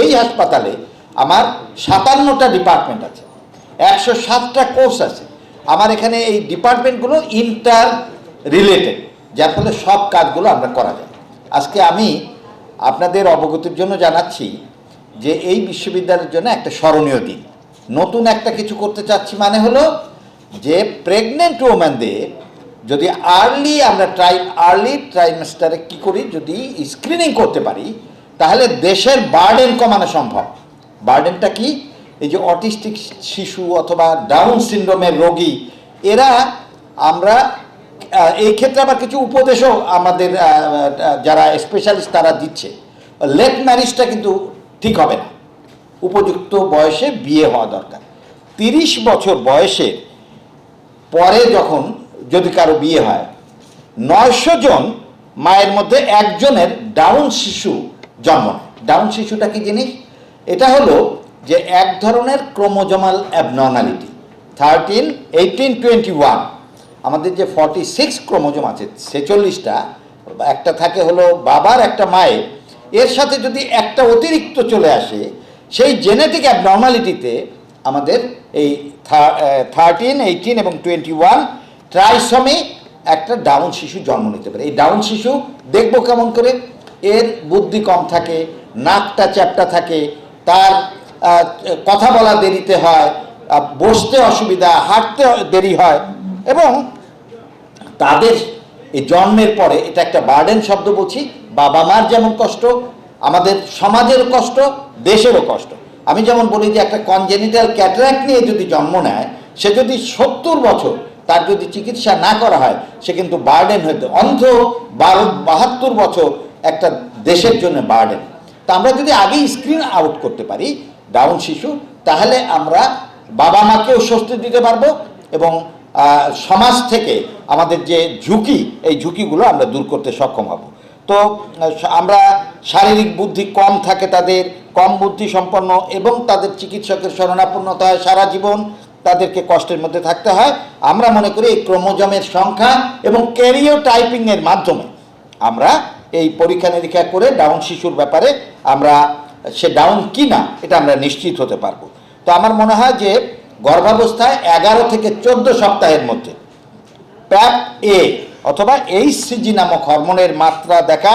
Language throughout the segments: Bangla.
এই হাসপাতালে আমার সাতান্নটা ডিপার্টমেন্ট আছে, একশো সাতটা কোর্স আছে। আমার এখানে এই ডিপার্টমেন্টগুলো ইন্টার রিলেটেড যার ফলে সব কাজগুলো আমরা করা যায়। আজকে আমি আপনাদের অবগতির জন্য জানাচ্ছি যে এই বিশ্ববিদ্যালয়ের জন্য একটা স্মরণীয় দিন। নতুন একটা কিছু করতে চাচ্ছি মানে হলো যে প্রেগনেন্ট ওম্যানদের যদি আর্লি আমরা ট্রাই আর্লি ট্রাইমেস্টারে কী করি, যদি স্ক্রিনিং করতে পারি তাহলে দেশের বার্ডেন কমানো সম্ভব। বার্ডেনটা কি? এই যে অটিস্টিক শিশু অথবা ডাউন সিনড্রোমের রোগী, এরা আমরা এই ক্ষেত্রে আবার কিছু উপদেশও আমাদের যারা স্পেশালিস্ট তারা দিচ্ছে। লেট ম্যারিজটা কিন্তু ঠিক হবে না। উপযুক্ত বয়সে বিয়ে হওয়া দরকার। তিরিশ বছর বয়সে পরে যখন যদি কারও বিয়ে হয়, নয়শো জন মায়ের মধ্যে একজনের ডাউন শিশু জন্ম। ডাউন শিশুটা কি জিনিস? এটা হলো যে এক ধরনের chromosomal abnormality. Thirteen eighteen twenty one আমাদের যে ফর্টি সিক্স ক্রোমোজোম আছে, ছেচল্লিশটা, একটা থাকে হলো বাবার, একটা মায়ের। এর সাথে যদি একটা অতিরিক্ত চলে আসে, সেই জেনেটিক অ্যাবনর্মালিটিতে আমাদের এই থার্টিন এইটিন এবং টোয়েন্টি ওয়ান ট্রাইসমে একটা ডাউন শিশু জন্ম নিতে পারে। এই ডাউন শিশু দেখব কেমন করে? এর বুদ্ধি কম থাকে, নাকটা চ্যাপটা থাকে, তার কথা বলা দেরিতে হয় বসতে অসুবিধা, হাঁটতে দেরি হয় এবং তাদের এই জন্মের পরে এটা একটা বার্ডেন শব্দ বলছি, বাবা মার যেমন কষ্ট, আমাদের সমাজেরও কষ্ট, দেশেরও কষ্ট। আমি যেমন বলি যে একটা কনজেনিটাল ক্যাটারাক্ট নিয়ে যদি জন্ম নেয়, সে যদি সত্তর বছর তার যদি চিকিৎসা না করা হয়, সে কিন্তু বার্ডেন হইতে অন্ধ বারো, বাহাত্তর বছর একটা দেশের জন্য বার্ডেন তা আমরা যদি আগেই স্ক্রিন আউট করতে পারি ডাউন শিশু, তাহলে আমরা বাবা মাকেও স্বস্তি দিতে পারব এবং সমাজ থেকে আমাদের যে ঝুঁকি, এই ঝুঁকিগুলো আমরা দূর করতে সক্ষম হব। তো আমরা শারীরিক বুদ্ধি কম থাকে তাদের, কম বুদ্ধি সম্পন্ন এবং তাদের চিকিৎসকের শরণাপন্নতা হয় সারা জীবন, তাদেরকে কষ্টের মধ্যে থাকতে হয়। আমরা মনে করি এই ক্রোমোজমের সংখ্যা এবং ক্যারিও টাইপিংয়ের মাধ্যমে আমরা এই পরীক্ষা নিরীক্ষা করে ডাউন শিশুর ব্যাপারে আমরা সে ডাউন কি না এটা আমরা নিশ্চিত হতে পারব। তো আমার মনে হয় যে গর্ভাবস্থায় এগারো থেকে চোদ্দ সপ্তাহের মধ্যে প্যাপ এ অথবা এইচসিজি নামক হরমোনের মাত্রা দেখা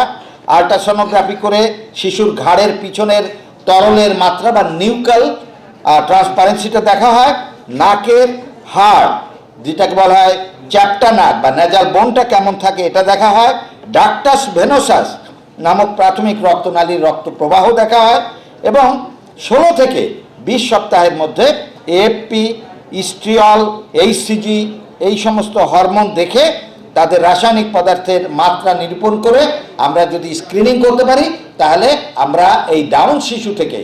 আল্ট্রাসোনোগ্রাফি করে শিশুর ঘাড়ের পিছনের তরলের মাত্রা বা নিউকাল ট্রান্সপারেন্সিটা দেখা হয়। নাকের হাড়, যেটাকে বলা হয় চ্যাপটা নাক বা নেজাল বোনটা কেমন থাকে এটা দেখা হয়। ডাক্টাস ভেনোসাস নামক প্রাথমিক রক্তনালীর রক্ত প্রবাহ দেখা হয় এবং ষোলো থেকে বিশ সপ্তাহের মধ্যে এএফপি ইস্ট্রিয়ল এইচসিজি এই সমস্ত হরমোন দেখে তাদের রাসায়নিক পদার্থের মাত্রা নিরূপণ করে আমরা যদি স্ক্রিনিং করতে পারি, তাহলে আমরা এই ডাউন শিশু থেকে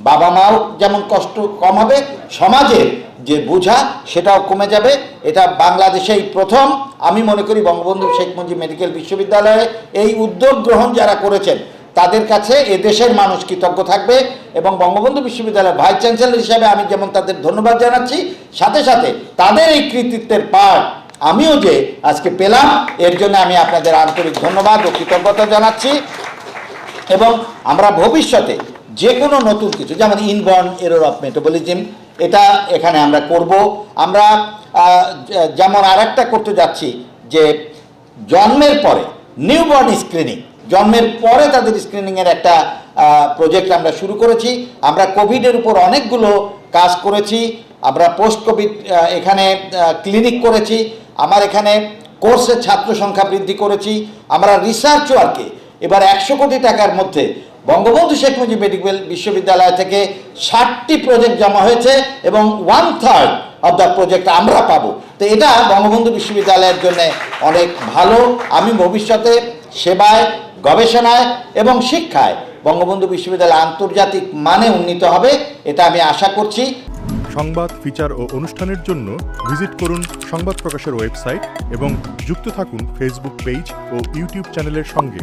বাবা মাও যেমন কষ্ট কম হবে, সমাজের যে বোঝা, সেটাও কমে যাবে। এটা বাংলাদেশেই প্রথম। আমি মনে করি বঙ্গবন্ধু শেখ মুজিব মেডিকেল বিশ্ববিদ্যালয়ে এই উদ্যোগ গ্রহণ যারা করেছেন, তাদের কাছে এ দেশের মানুষ কৃতজ্ঞ থাকবে এবং বঙ্গবন্ধু বিশ্ববিদ্যালয়ের ভাইস চ্যান্সেলর হিসাবে আমি যেমন তাদের ধন্যবাদ জানাচ্ছি, সাথে সাথে তাদের এই কৃতিত্বের পাঠ আমিও যে আজকে পেলাম, এর জন্য আমি আপনাদের আন্তরিক ধন্যবাদ ও কৃতজ্ঞতা জানাচ্ছি। এবং আমরা ভবিষ্যতে যে কোনো নতুন কিছু, যেমন ইনবর্ন এরর অফ মেটাবলিজম এটা এখানে আমরা করব। আমরা যেমন আর একটা করতে যাচ্ছি, যে জন্মের পরে নিউবর্ন স্ক্রিনিং জন্মের পরে তাদের স্ক্রিনিংয়ের একটা প্রজেক্ট আমরা শুরু করেছি। আমরা কোভিডের উপর অনেকগুলো কাজ করেছি। আমরা পোস্ট কোভিড এখানে ক্লিনিক করেছি। আমার এখানে কোর্সের ছাত্র সংখ্যা বৃদ্ধি করেছি। আমরা রিসার্চ ওয়ার্কে এবার একশো কোটি টাকার মধ্যে বঙ্গবন্ধু শেখ মুজিব মেডিকেল বিশ্ববিদ্যালয় থেকে ষাটটি প্রজেক্ট জমা হয়েছে এবং one third of the project আমরা পাবো। তো এটা বঙ্গবন্ধু বিশ্ববিদ্যালয়ের জন্য অনেক ভালো। আমি ভবিষ্যতে সেবায়, গবেষণায় এবং শিক্ষায় বঙ্গবন্ধু বিশ্ববিদ্যালয় আন্তর্জাতিক মানে উন্নীত হবে, এটা আমি আশা করছি। সংবাদ ফিচার ও অনুষ্ঠানের জন্য ভিজিট করুন সংবাদ প্রকাশের ওয়েবসাইট এবং যুক্ত থাকুন ফেসবুক পেজ ও ইউটিউব চ্যানেলের সঙ্গে।